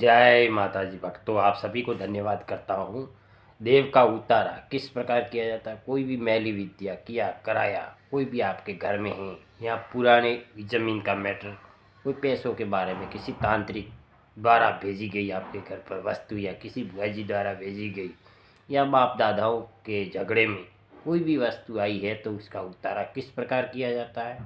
जय माता जी भक्तों आप सभी को धन्यवाद करता हूँ। देव का उतारा किस प्रकार किया जाता है? कोई भी मैली विद्या किया, कराया, कोई भी आपके घर में है, या पुराने ज़मीन का मैटर, कोई पैसों के बारे में किसी तांत्रिक द्वारा भेजी गई आपके घर पर वस्तु, या किसी बुआ जी द्वारा भेजी गई, या बाप दादाओं के झगड़े में कोई भी वस्तु आई है तो उसका उतारा किस प्रकार किया जाता है?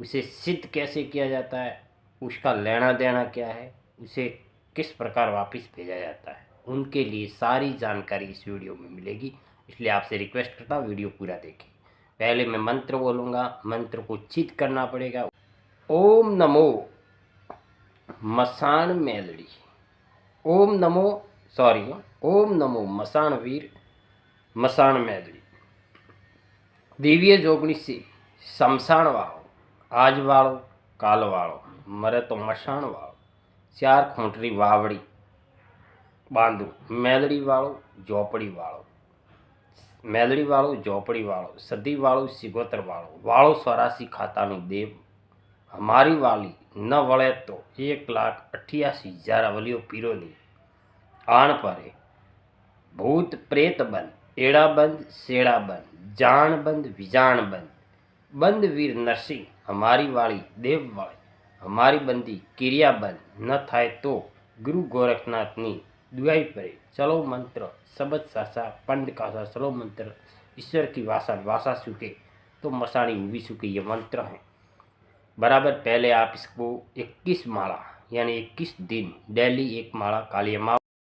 उसे सिद्ध कैसे किया जाता है? उसका लेना देना क्या है? उसे किस प्रकार वापस भेजा जाता है उनके लिए सारी जानकारी इस वीडियो में मिलेगी इसलिए आपसे रिक्वेस्ट करता हूँ वीडियो पूरा देखें पहले मैं मंत्र बोलूँगा मंत्र को चित करना पड़ेगा ओम नमो मसान मेलड़ी ओम नमो सॉरी ओम नमो मसान वीर મસાણ મેદડી દિવ્ય જોગણીસી સમસાણવાળો આજવાળો કાલવાળો મરે તો મસાણવાળો ચાર ખોંટરી વાવડી બાંધું મેલડીવાળો ઝોપડીવાળો મેલડીવાળો ઝોપડીવાળો સદીવાળો સિગોતરવાળો, વાળો સ્વરાસી ખાતાનું દેવ, અમારી વાલી ન વળે તો એક લાખ અઠ્યાસી હજાર અવલીઓ પીરોની આણ પરે. ભૂત પ્રેત બંધ, એડા બંધ શેડા બંધ, જાણ બંધ, વિજાણ બંધ. બંધ વીર નરસિંહ, અમારી વાળી દેવ વાળી. અમારી બંદી ક્રિયા બંધ ન થાય તો ગુરુ ગોરખનાથની दुआई पड़े चलो मंत्र सबद सासा पंड कासा चलो मंत्र ईश्वर की वासा वासा सूखे तो मसानी भी सूखे ये मंत्र है बराबर पहले आप इसको 21 माला यानी 21 दिन डेली एक माला काली अमावस